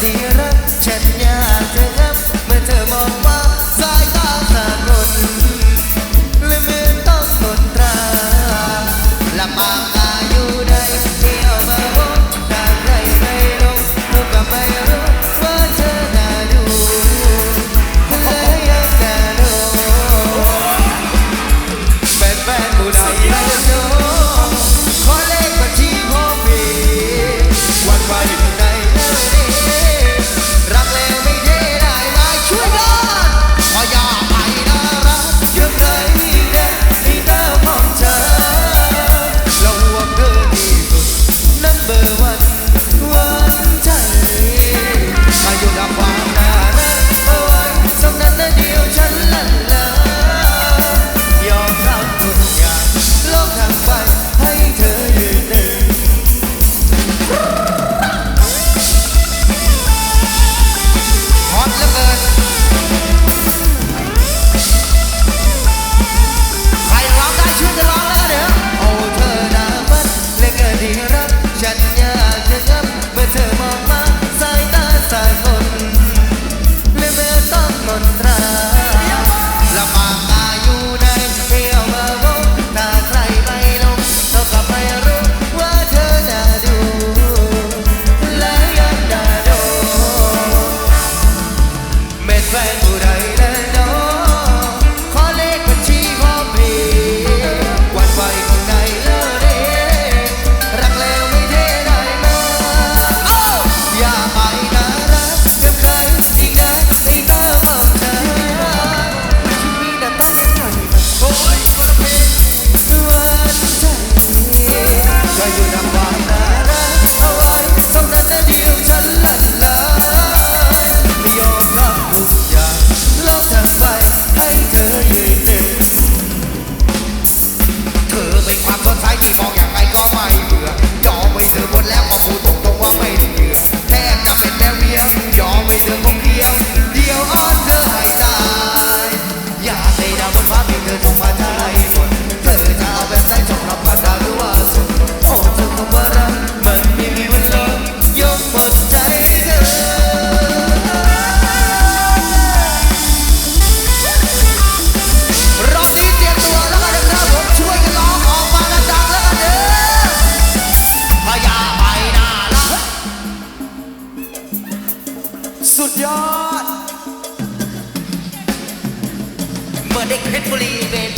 ที่รักฉันอยากจะ ดยอด เมื่อเด็กเพชรบุรีเป็น